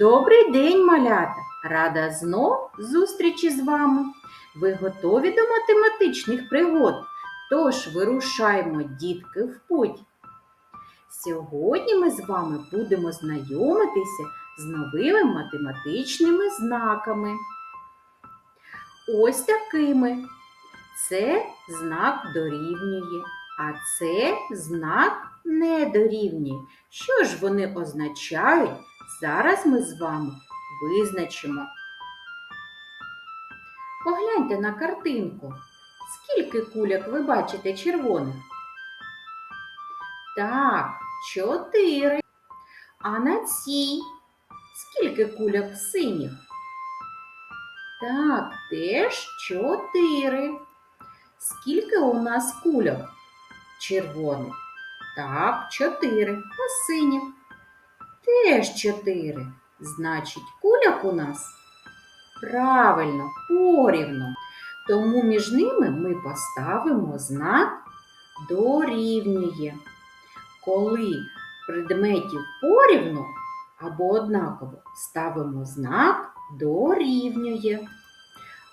Добрий день, малята! Рада знов зустрічі з вами. Ви готові до математичних пригод? Тож вирушаємо, дітки, в путь. Сьогодні ми з вами будемо знайомитися з новими математичними знаками. Ось такими. Це знак дорівнює, а це знак не дорівнює. Що ж вони означають? Зараз ми з вами визначимо. Погляньте на картинку. Скільки кульок ви бачите червоних? Так, чотири. А на цій скільки кульок синіх? Так, теж чотири. Скільки у нас кульок червоних? Так, чотири. А синіх? Теж чотири. Значить, куляк у нас правильно, порівну. Тому між ними ми поставимо знак дорівнює. Коли предметів порівну або однаково ставимо знак дорівнює.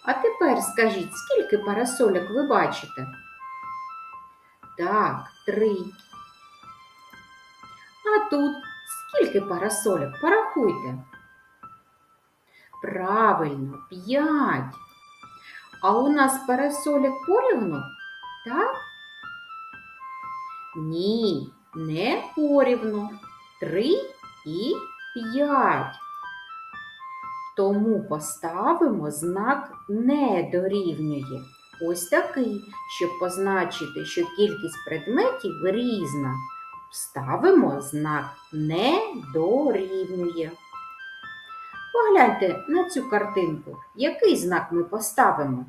А тепер скажіть, скільки парасольок ви бачите? Так, три. А тут скільки парасольок? Порахуйте. Правильно, п'ять. А у нас парасольок порівну? Так? Ні, не порівну. Три і п'ять. Тому поставимо знак не дорівнює. Ось такий, щоб позначити, що кількість предметів різна. Ставимо знак не дорівнює. Погляньте на цю картинку. Який знак ми поставимо?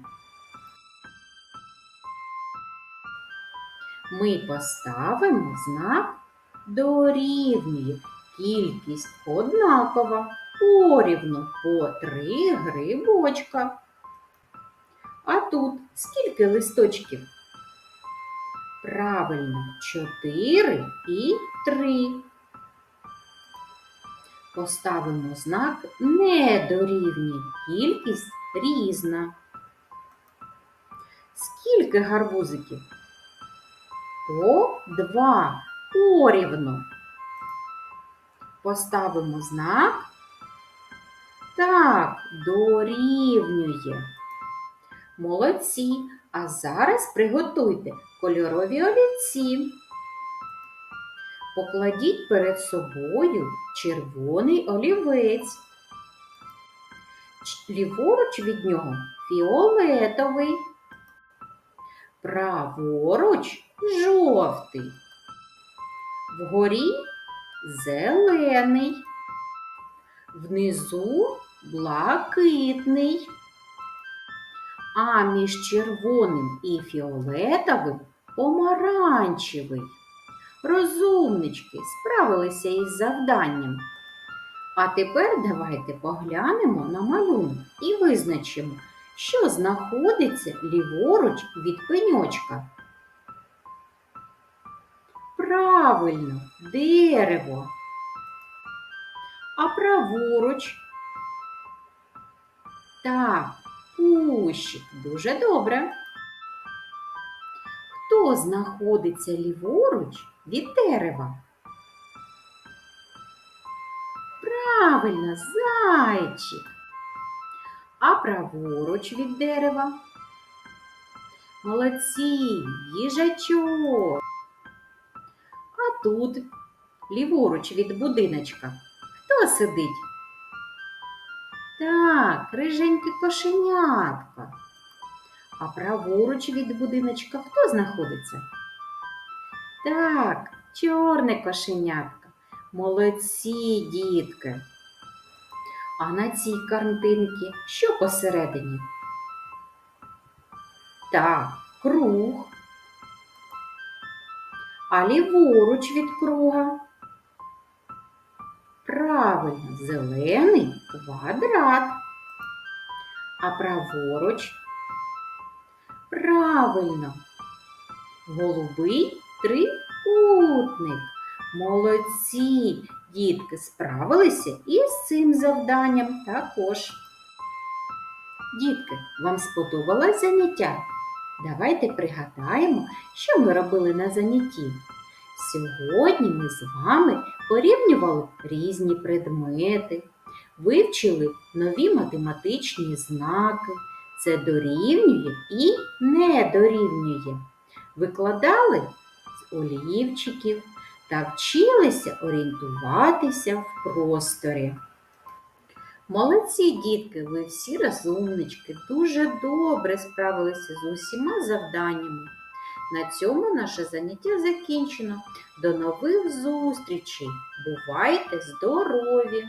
Ми поставимо знак дорівнює. Кількість однакова, порівну по три грибочка. А тут скільки листочків? Правильно, чотири і три. Поставимо знак не дорівнює, кількість різна. Скільки гарбузиків? По два порівну. Поставимо знак. Так, дорівнює. Молодці. А зараз приготуйте кольорові олівці. Покладіть перед собою червоний олівець. Ліворуч від нього фіолетовий, праворуч жовтий, вгорі зелений, внизу блакитний. А між червоним і фіолетовим помаранчевий. Розумнички справилися із завданням. А тепер давайте поглянемо на малюнок і визначимо, що знаходиться ліворуч від пеньочка. Правильно, дерево. А праворуч? Так, кущик. Дуже добре. Хто знаходиться ліворуч від дерева? Правильно, зайчик. А праворуч від дерева? Молодці, їжачок. А тут, ліворуч від будиночка, хто сидить? Так, риженьке кошенятко. А праворуч від будиночка хто знаходиться? Так, чорне кошенятко. Молодці, дітки. А на цій картинці що посередині? Так, круг. А ліворуч від круга? Правильно, зелений квадрат. А праворуч? Правильно. Голубий трикутник. Молодці! Дітки справилися і з цим завданням також. Дітки, вам сподобалось заняття? Давайте пригадаємо, що ми робили на занятті. Сьогодні ми з вами порівнювали різні предмети, вивчили нові математичні знаки. Це дорівнює і не дорівнює. Викладали з олівчиків та вчилися орієнтуватися в просторі. Молодці, дітки, ви всі розумнички, дуже добре справилися з усіма завданнями. На цьому наше заняття закінчено. До нових зустрічей! Бувайте здорові!